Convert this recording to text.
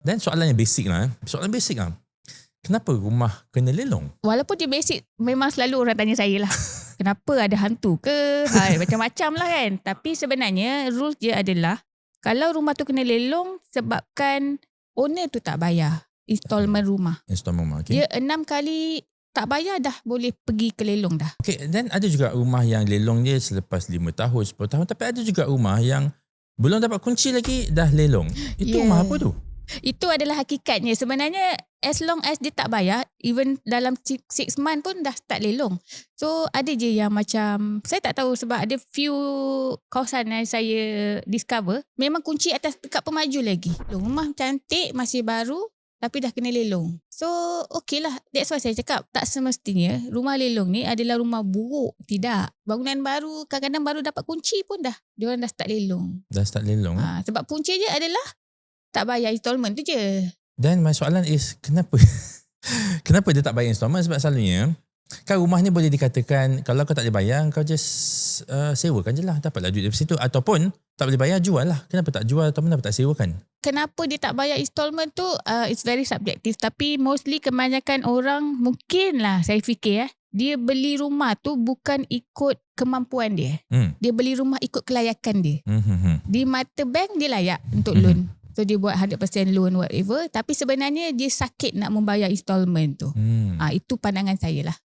Dan soalan yang basic lah. eh. Soalan basic lah. Kenapa rumah kena lelong? Walaupun dia basic memang selalu orang tanya saya lah. Kenapa ada hantu ke? Ha, macam-macam lah kan. Tapi sebenarnya rules dia adalah kalau rumah tu kena lelong sebabkan owner tu tak bayar installment rumah. Installment rumah. Okay. Dia enam kali tak bayar dah boleh pergi ke lelong dah. Okay, dan ada juga rumah yang lelong dia selepas 5 tahun, 10 tahun. Tapi ada juga rumah yang belum dapat kunci lagi dah lelong. Itu Yeah. rumah apa tu? Itu adalah hakikatnya. Sebenarnya as long as dia tak bayar, even dalam 6 month pun dah start lelong. So ada je yang macam, saya tak tahu sebab ada few kawasan yang saya discover, memang kunci atas dekat pemaju lagi. Rumah cantik, masih baru, tapi dah kena lelong. So okay lah. That's why saya cakap, tak semestinya rumah lelong ni adalah rumah buruk. Tidak. Bangunan baru, kadang-kadang baru dapat kunci pun dah. Diorang dah start lelong. Dah start lelong. eh? Ha, sebab punca je adalah tak bayar installment tu je. Dan my soalan is kenapa kenapa dia tak bayar installment sebab selalunya kan rumah ni boleh dikatakan kalau kau tak boleh bayar kau just uh, sewakan je lah dapatlah duit dari situ ataupun tak boleh bayar jual lah kenapa tak jual ataupun kenapa tak sewakan Kenapa dia tak bayar installment tu uh, it's very subjective tapi mostly kebanyakan orang mungkin lah saya fikir eh dia beli rumah tu bukan ikut kemampuan dia. hmm. Dia beli rumah ikut kelayakan dia. Hmm, hmm, hmm. Di mata bank dia layak untuk Mhm. loan. So dia buat 100% loan whatever tapi sebenarnya dia sakit nak membayar installment tu. Hmm. Ah itu pandangan saya lah.